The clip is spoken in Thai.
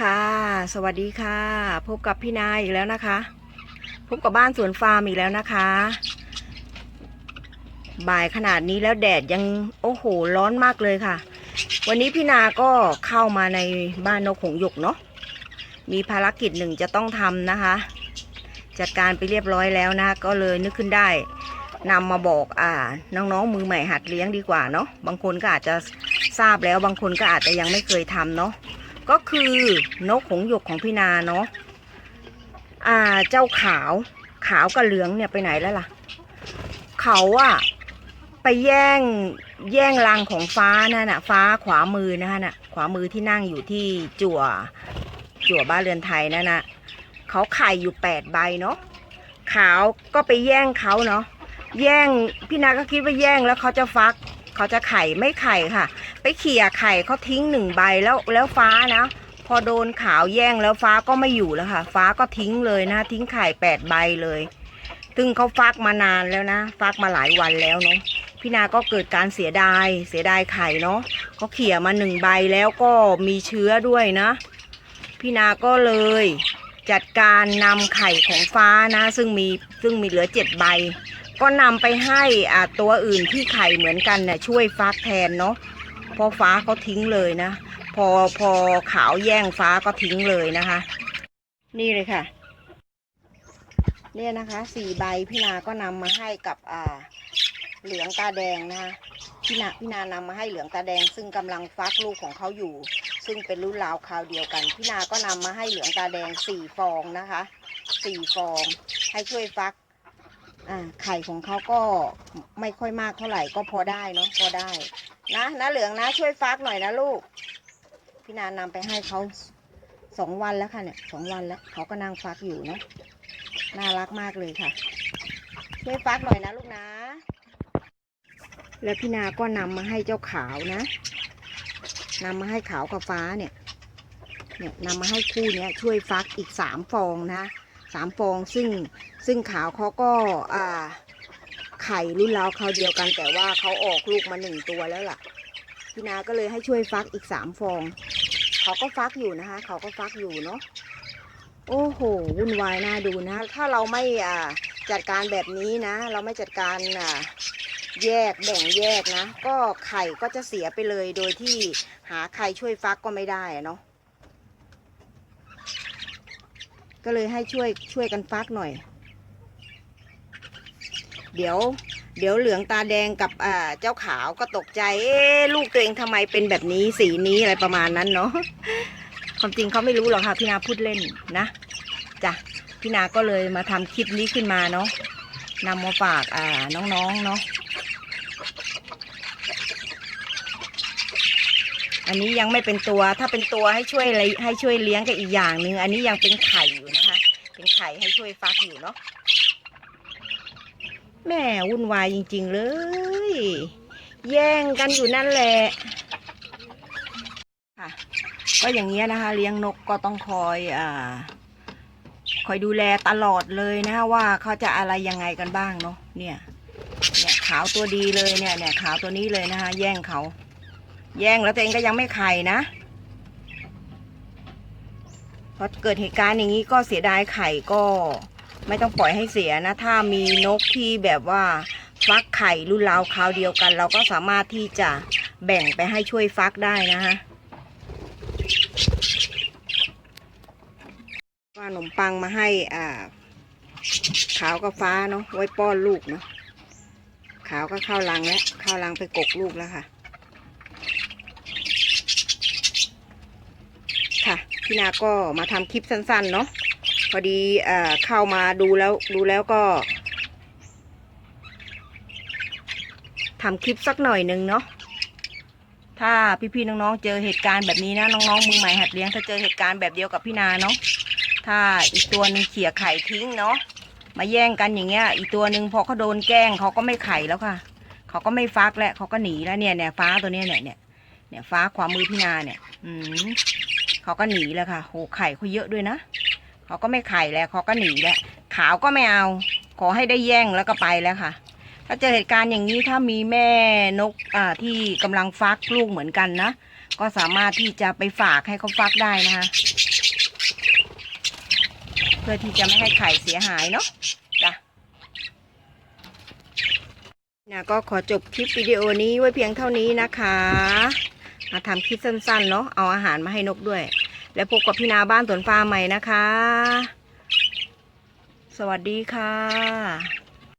ค่ะ สวัสดีค่ะ พบกับพี่นายอีกแล้วนะคะ พบกับบ้านสวนฟาร์มอีกแล้วนะคะ บ่ายขนาดนี้แล้วแดดยังโอ้โหร้อนมากเลยค่ะ วันนี้พี่นาก็เข้ามาในบ้านนกหงส์หยกเนาะมีภารกิจหนึ่งจะต้องทำนะคะ จัดการไปเรียบร้อยแล้วนะก็เลยนึกขึ้นได้นำมาบอกอ่าน้องๆมือใหม่หัดเลี้ยงดีกว่าเนาะบางคนก็อาจจะทราบแล้วบางคนก็อาจจะยังไม่เคยทำเนาะ ก็คือนกหงหยกของพี่นาเนาะอ่าเจ้าขาวขาวกับเหลืองเนี่ยไปไหนแล้วล่ะ เขาอะไปแย่งแย่งรังของฟ้านั่นน่ะ ฟ้าขวามือนะคะน่ะ ขวามือที่นั่งอยู่ที่จั่วจั่วบ้านเรือนไทยนั่นน่ะเขาไข่อยู่แปดใบเนาะขาวก็ไปแย่งเขาเนาะแย่งพี่นาก็คิดว่าแย่งแล้วเขาจะฟัก เขาจะไข่ไม่ไข่ค่ะ ไปเขี่ยไข่เขาทิ้งหนึ่งใบแล้วแล้วฟ้านะ พอโดนขาวแย่งแล้วฟ้าก็ไม่อยู่แล้วค่ะ ฟ้าก็ทิ้งเลยนะ ทิ้งไข่แปดใบเลยซึ่งเขาฟักมานานแล้วนะ ฟักมาหลายวันแล้วเนาะพี่นาก็เกิดการเสียดายเสียดายไข่เนาะเขาเขี่ยมาหนึ่งใบแล้วก็มีเชื้อด้วยนะ พี่นาก็เลยจัดการนำไข่ของฟ้านะ ซึ่งมีซึ่งมีเหลือเจ็ดใบ ก็นำไปให้อ่าตัวอื่นที่ไข่เหมือนกันเนี่ยช่วยฟักแทนเนาะเพอฟ้าเขาทิ้งเลยนะ พอพอขาวแย่งฟ้าก็ทิ้งเลยนะคะ นี่เลยค่ะ เนี่ยนะคะสี่ใบพี่นาก็นำมาให้กับอ่าเหลืองตาแดงนะคะพี่นาพี่นานำมาให้เหลืองตาแดง ซึ่งกำลังฟักลูกของเขาอยู่ ซึ่งเป็นรุ่นราวคราวเดียวกันพี่นาก็นำมาให้เหลืองตาแดงสี่ฟองนะคะสี่ฟอง ให้ช่วยฟัก อ่าไข่ของเขาก็ไม่ค่อยมากเท่าไหร่ก็พอได้เนาะพอได้ นะนะเหลืองนะช่วยฟักหน่อยนะลูก พี่นานำไปให้เขาสองวันแล้วค่ะเนี่ยสองวันแล้วเขาก็นั่งฟักอยู่เนาะน่ารักมากเลยค่ะ ช่วยฟักหน่อยนะลูกนะ แล้วพี่นาก็นำมาให้เจ้าขาวนะนำมาให้ขาวกับฟ้าเนี่ยเนี่ยนำมาให้คู่เนี้ยช่วยฟักอีกสามฟองนะสามฟองซึ่ง ซึ่งขาวเขาก็อ่าไข่รุ่นราวเขาเดียวกัน แต่ว่าเขาออกลูกมาหนึ่งตัวแล้วล่ะ พี่นาก็เลยให้ช่วยฟักอีกสามฟอง เขาก็ฟักอยู่นะคะ เขาก็ฟักอยู่เนาะโอ้โหวุ่นวายน่าดูนะ ถ้าเราไม่อ่าจัดการแบบนี้นะ เราไม่จัดการอ่าแยกแบ่งแยกนะ ก็ไข่ก็จะเสียไปเลยโดยที่หาใครช่วยฟักก็ไม่ได้เนาะก็เลยให้ช่วยช่วยกันฟักหน่อย เดี๋ยว เดี๋ยวเหลืองตาแดงกับอ่าเจ้าขาวก็ตกใจเอ๊ลูกตัวเองทำไมเป็นแบบนี้สีนี้อะไรประมาณนั้นเนาะความจริงเขาไม่รู้หรอกค่ะพี่นาพูดเล่นนะจ้ะพี่นาก็เลยมาทำคลิปนี้ขึ้นมาเนาะนำมาฝากอ่าน้องๆเนาะอันนี้ยังไม่เป็นตัว ถ้าเป็นตัวให้ช่วยอะไรให้ช่วยเลี้ยงก็อีกอย่างหนึ่งอันนี้ยังเป็นไข่อยู่นะคะ เป็นไข่ให้ช่วยฟักอยู่เนาะ แม่วุ่นวายจริง ๆ เลย แย่งกันอยู่นั่นแหละค่ะก็อย่างเงี้ยนะคะ เลี้ยงนกก็ต้องคอยอ่าคอยดูแลตลอดเลยนะคะว่าเขาจะอะไรยังไงกันบ้างเนาะเนี่ยเนี่ยขาวตัวดีเลยเนี่ยเนี่ยขาวตัวนี้เลยนะคะ แย่งเขา แย่งแล้วตัวเองก็ยังไม่ไข่นะพอเกิดเหตุการณ์อย่างนี้ก็เสียดายไข่ก็ ไม่ต้องปล่อยให้เสียนะ ถ้ามีนกที่แบบว่าฟักไข่รุ่นราวคราวเดียวกัน เราก็สามารถที่จะแบ่งไปให้ช่วยฟักได้นะฮะว่าขนมปังมาให้อ่าขาวกับฟ้าเนาะไว้ป้อนลูกเนาะขาวก็เข้ารังแล้วเข้ารังไปกกลูกแล้วค่ะ ค่ะพี่นาก็มาทำคลิปสั้นๆเนาะ พอดีเอเข้ามาดูแล้วดูแล้วก็ทำคลิปสักหน่อยหนึ่งเนาะถ้าพี่ๆน้องๆเจอเหตุการณ์แบบนี้นะน้องๆมือใหม่หัดเลี้ยงถ้าเจอเหตุการณ์แบบเดียวกับพี่นาเนาะถ้าอีกตัวหนึ่งเขี่ยไข่ทิ้งเนาะมาแย่งกันอย่างเงี้ย อีกตัวหนึ่งพอเขาโดนแกล้งเขาก็ไม่ไข่แล้วค่ะเขาก็ไม่ฟักแล้วเขาก็หนีแล้วเนี่ยเนี่ยฟ้าตัวเนี้ยเนี่ยเนี่ยเนี่ยฟ้าขวามือพี่นาเนี่ย อืมเขาก็หนีแล้วค่ะโหไข่เขาเยอะด้วยนะ เขาก็ไม่ไข่แล้วเขาก็หนีแล้วขาวก็ไม่เอา ขอให้ได้แย่งแล้วก็ไปแล้วค่ะ ถ้าเจอเหตุการณ์อย่างนี้ถ้ามีแม่นกอ่าที่กำลังฟักลูกเหมือนกันนะก็สามารถที่จะไปฝากให้เขาฟักได้นะคะ เพื่อที่จะไม่ให้ไข่เสียหายเนาะจ้ะนะก็ขอจบคลิปวิดีโอนี้ไว้เพียงเท่านี้นะคะ มาทำคลิปสั้นๆเนาะเอาอาหารมาให้นกด้วย และพบกับพี่นาบ้านสวนฟาร์มใหม่นะคะ สวัสดีค่ะ